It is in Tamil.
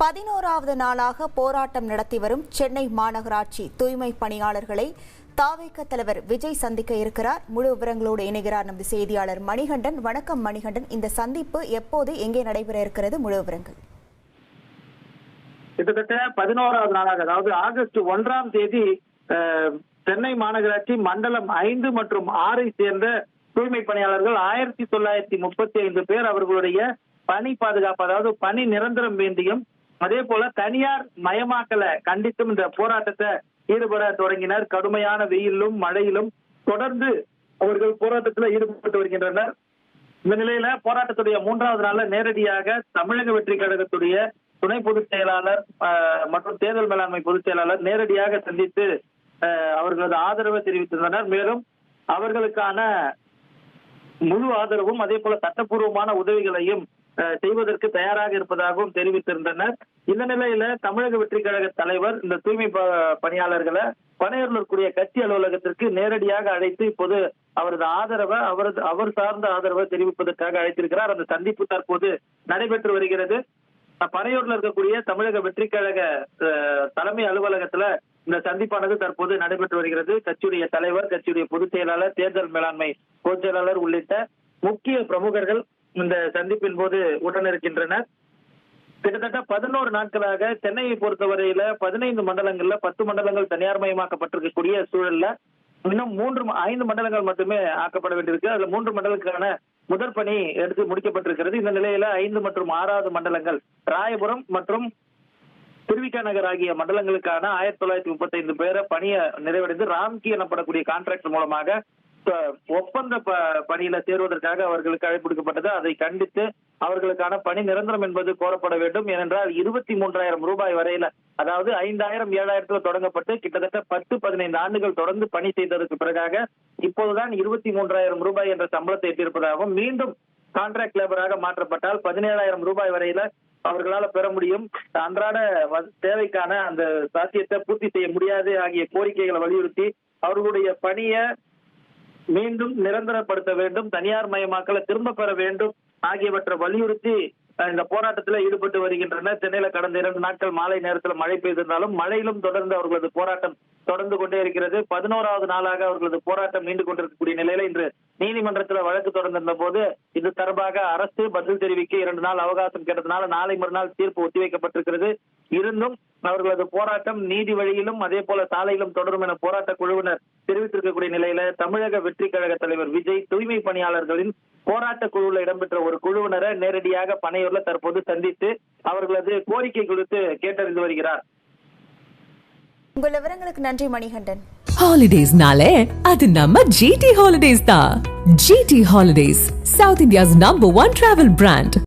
பதினோராவது நாளாக போராட்டம் நடத்தி வரும் சென்னை மாநகராட்சி தூய்மை பணியாளர்களை தாவேக்க தலைவர் விஜய் சந்திக்க இருக்கிறார். முழு விவரங்களோடு இணைகிறார் நமது செய்தியாளர் மணிகண்டன். வணக்கம் மணிகண்டன். இந்த சந்திப்பு எப்போது எங்கே நடைபெற இருக்கிறது? முழு விவரங்கள். கிட்டத்தட்ட பதினோராவது நாளாக அதாவது ஆகஸ்ட் ஒன்றாம் தேதி அஹ், சென்னை மாநகராட்சி மண்டலம் ஐந்து மற்றும் ஆறை சேர்ந்த தூய்மை பணியாளர்கள் ஆயிரத்தி தொள்ளாயிரத்தி முப்பத்தி ஐந்து பேர் அவர்களுடைய பணி பாதுகாப்பு அதாவது பணி நிரந்தரம் வேண்டியும் அதே போல தனியார் மயமாக்கலை கண்டித்தும் இந்த போராட்டத்தை ஈடுபட தொடங்கினர். கடுமையான வெயிலும் மழையிலும் தொடர்ந்து அவர்கள் போராட்டத்தில் ஈடுபட்டு வருகின்றனர். இந்த நிலையில போராட்டத்துடைய மூன்றாவது நாள்ல நேரடியாக தமிழக வெற்றி கழகத்துடைய துணை பொதுச் செயலாளர் மற்றும் தேர்தல் மேலாண்மை பொதுச் செயலாளர் நேரடியாக சந்தித்து அவர்களது ஆதரவை தெரிவித்திருந்தனர். மேலும் அவர்களுக்கான முழு ஆதரவும் அதே போல சட்டப்பூர்வமான உதவிகளையும் செய்வதற்கு தயாராக இருப்பதாகவும் தெரிவித்திருந்தனர். இந்த நிலையில தமிழக வெற்றி கழக தலைவர் இந்த தூய்மை பணியாளர்களை பனையூரில் இருக்கக்கூடிய கட்சி அலுவலகத்திற்கு நேரடியாக அழைத்து இப்போது அவரது ஆதரவை அவரது அவர் சார்ந்த ஆதரவை தெரிவிப்பதற்காக அழைத்திருக்கிறார். அந்த சந்திப்பு தற்போது நடைபெற்று வருகிறது. பனையூர்ல இருக்கக்கூடிய தமிழக வெற்றி கழக அஹ், தலைமை அலுவலகத்துல இந்த சந்திப்பானது தற்போது நடைபெற்று வருகிறது. கட்சியுடைய தலைவர் கட்சியுடைய பொதுச் செயலாளர் தேர்தல் மேலாண்மை பொதுச் செயலாளர் உள்ளிட்ட முக்கிய பிரமுகர்கள் இந்த சந்திப்பின் போது உடனிருக்கின்றனர். கிட்டத்தட்ட பதினோரு நாட்களாக சென்னையை பொறுத்தவரையில பதினைந்து மண்டலங்கள்ல பத்து மண்டலங்கள் தனியார் மயமாக்கப்பட்டிருக்கக்கூடிய சூழல்ல இன்னும் மூன்று ஐந்து மண்டலங்கள் மட்டுமே ஆக்கப்பட வேண்டியிருக்கு. அதுல மூன்று மண்டலங்களுக்கான முதற் பணி எடுத்து முடிக்கப்பட்டிருக்கிறது. இந்த நிலையில ஐந்து மற்றும் ஆறாவது மண்டலங்கள் ராயபுரம் மற்றும் திருவிக்கா நகர் ஆகிய மண்டலங்களுக்கான ஆயிரத்தி தொள்ளாயிரத்தி முப்பத்தி ஐந்து பேரை பணியை நிறைவடைந்து ராம்கி எனப்படக்கூடிய கான்ட்ராக்ட் மூலமாக ஒப்பந்த ப- பணியில சேருவதற்காக அவர்களுக்கு அழைப்பு அதை கண்டித்து அவர்களுக்கான பணி நிரந்தரம் என்பது கோரப்பட வேண்டும். ஏனென்றால் இருபத்தி மூன்றாயிரம் ரூபாய் வரையில அதாவது ஐந்தாயிரம் ஏழாயிரத்துல தொடங்கப்பட்டு கிட்டத்தட்ட பத்து பதினைந்து ஆண்டுகள் தொடர்ந்து பணி செய்ததற்கு பிறகாக இப்போதுதான் இருபத்தி மூன்றாயிரம் ரூபாய் என்ற சம்பளத்தை எட்டியிருப்பதாகவும் மீண்டும் கான்ட்ராக்ட் லேபராக மாற்றப்பட்டால் பதினேழாயிரம் ரூபாய் வரையில அவர்களால பெற முடியும். அன்றாட வ- தேவைக்கான அந்த சாத்தியத்தை பூர்த்தி செய்ய முடியாது ஆகிய கோரிக்கைகளை வலியுறுத்தி அவர்களுடைய பணியை மீண்டும் நிரந்தரப்படுத்த வேண்டும். தனியார் மயமாக்கலை திரும்ப பெற வேண்டும். ஆகியவற்றை வலியுறுத்தி இந்த போராட்டத்தில் ஈடுபட்டு வருகின்றனர். சென்னையில கடந்த இரண்டு நாட்கள் மாலை நேரத்தில் மழை பெய்திருந்தாலும் மழையிலும் தொடர்ந்து அவர்களது போராட்டம் தொடர்ந்து கொண்டே இருக்கிறது. பதினோராவது நாளாக அவர்களது போராட்டம் நீண்டு கொண்டிருக்கக்கூடிய நிலையில இன்று நீதிமன்றத்தில் வழக்கு தொடர்ந்திருந்த போது இது தொடர்பாக அரசு பதில் தெரிவிக்க இரண்டு நாள் அவகாசம் கேட்டதுனால நாளை மறுநாள் தீர்ப்பு ஒத்திவைக்கப்பட்டிருக்கிறது. இருந்தும் அவர்களது போராட்டம் நீதி வழியிலும் அதே போல சாலையிலும் தொடரும் என போராட்ட குழுவினர் தெரிவித்திருக்கக்கூடிய நிலையில தமிழக வெற்றி கழக தலைவர் விஜய் தூய்மை பணியாளர்களின் போராட்ட குழுவில் இடம்பெற்ற ஒரு குழுவினரை நேரடியாக பனையூர்ல தற்போது சந்தித்து அவர்களது கோரிக்கை குறித்து கேட்டறிந்து வருகிறார். உங்கள் விவரங்களுக்கு நன்றி மணிகண்டன். ஹாலிடேஸ்னாலே அது நம்ம ஜிடி ஹாலிடேஸ் தான். GT holidays south India's number one travel brand